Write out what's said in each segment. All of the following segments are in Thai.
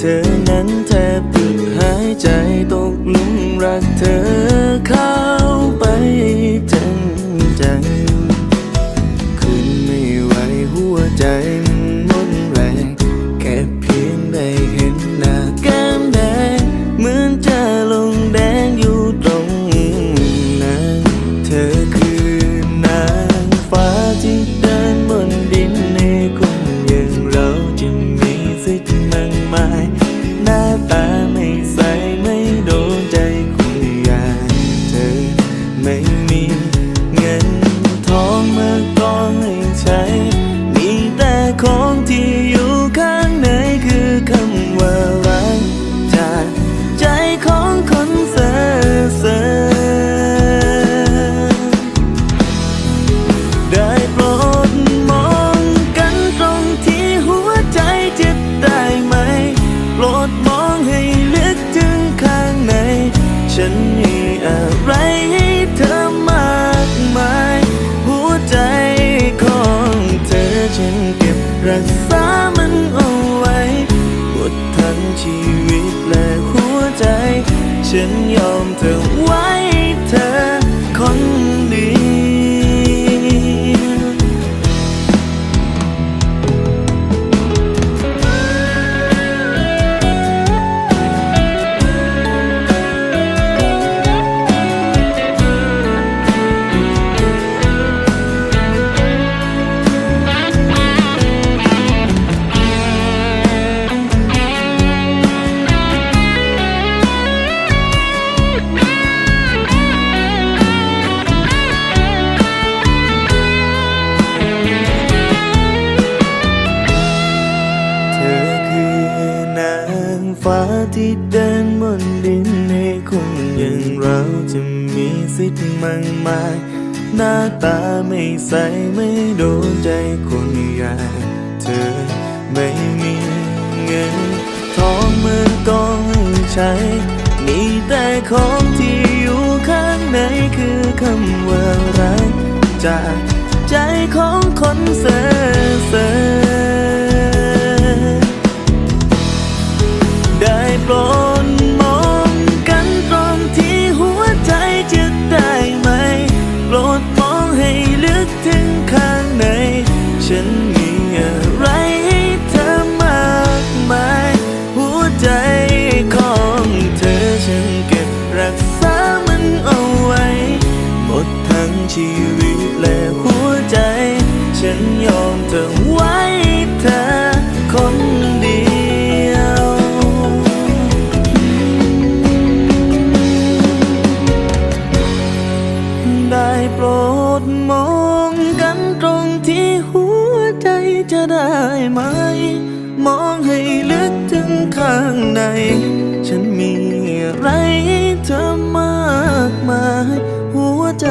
เธอนั้นแทบหยุดหายใจตกหลุมรักเธอเข้าไปทั้งใจขึ้นไม่ไหวหัวใจมันแรงแค่เพียงได้เห็นหน้าแก้มแดงเหมือนจะลงแดงอยู่ตรงนั้นเธอคือ เดินบนดินในคนอย่างเราจะมีสิทธิ์มากมาย หน้าตาไม่ใสไม่โดนใจคนอย่างเธอไม่มีเงินทองเมือกองให้ใช้ มีแต่ของที่อยู่ข้างในคือคำว่ารักจากใจของคนเซ่อเซ่อ ปรดมองกันตรงที่หัวใจจะได้ไหม โปรดมองให้ลึกถึงข้างในฉัน ดมองกันตรงที่หัวใจจะได้ไหม มองให้ลึกถึงข้างใน ฉันมีอะไรเธอมากมาย หัวใจ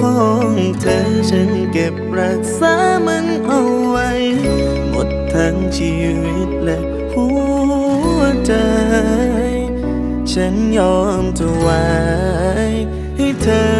ของเธอฉันเก็บรักษามันเอาไว้ หมดทั้งชีวิตและหัวใจ ฉันยอมเธอไว้ให้เธอ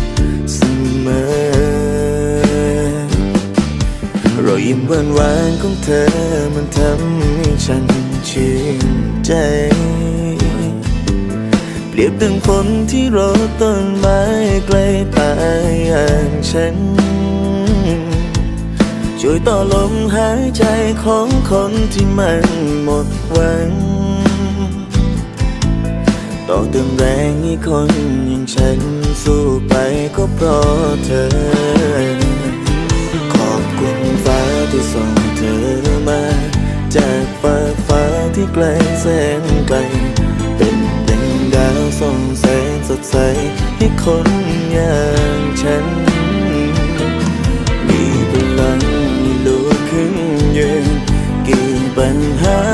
ยิ้มหวานหวานของเธอมันทำให้ฉันชื่นใจ เปรียบดังฝนที่รดต้นไม้ใกล้ตายอย่างฉัน ช่วยต่อลมหายใจของคนที่มันหมดหวัง ต่อเติมแรงให้คนอย่างฉันสู้ไปก็เพราะเธอ ไกลแสนไกล เป็นดังดาวส่องแสงสดใสให้คนอย่างฉัน มีพลังลุกขึ้นยืนกี่ปัญหา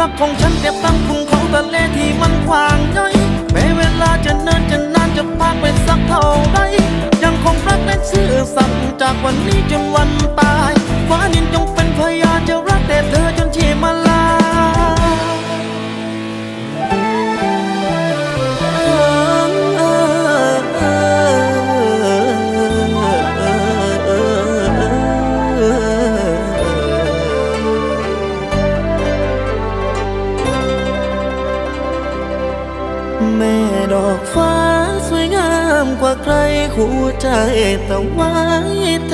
รักของฉันเก็บตั้งคุ้งของทะเลที่มันกว้างใหญ่แม้เวลาจะเนินจะนานจะพากไปสักเท่าใดยังคงรักและซื่อสัตย์จากวันนี้จนวันตายฟ้านินจง แต่ไว้เธ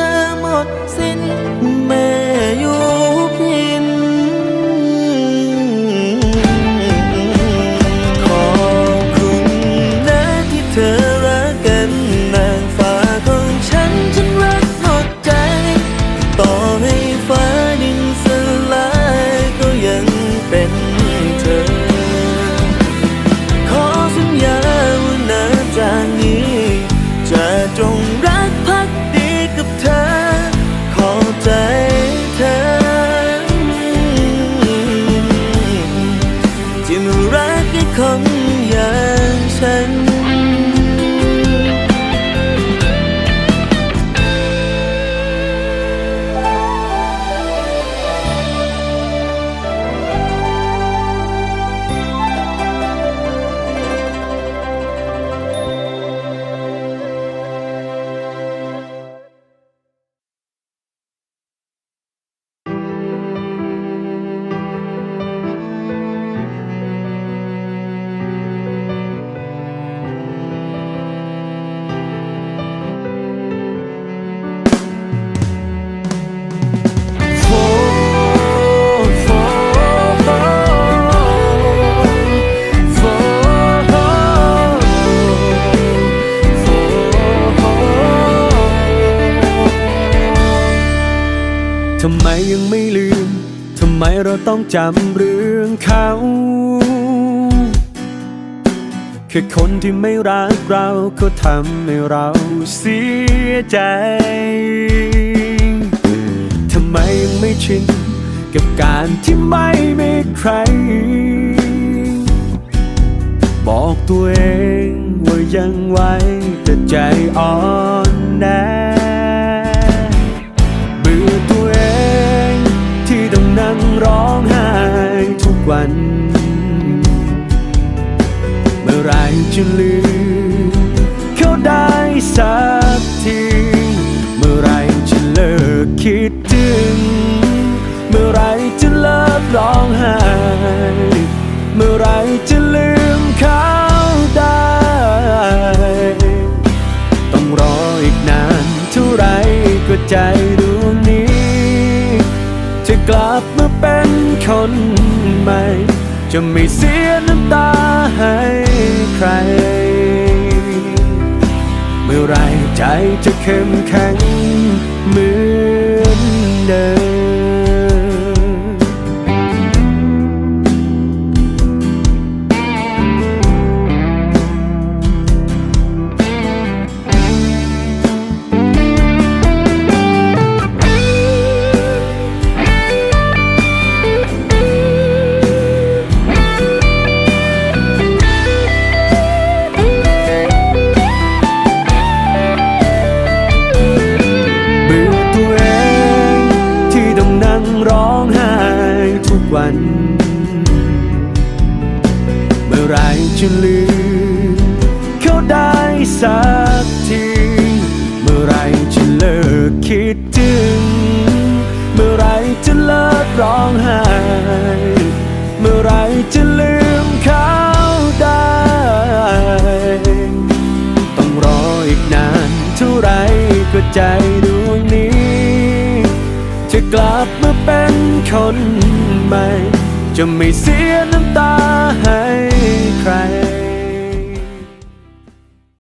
ไมเราต้องจำเรื่องเขาแค่คนที่ไม่รักเราเขาทำให้เราเสียใจทำไมยังไม่ชินกับการที่ไม่มีใคร บอกตัวเองว่ายังไหวแต่ใจอ่อนแอ จะลืมเขาได้สักที เมื่อไรจะเลิกคิดถึง เมื่อไรจะเลิกร้องไห้ เมื่อไรจะลืมเขาได้ ต้องรออีกนานเท่าไรก็ใจดวงนี้ จะกลับมาเป็นคนใหม่ จะไม่เสีย ใจจะเข้มแข็ง ใจดวงนี้ จะกลับมาเป็นคนใหม่ จะไม่เสีย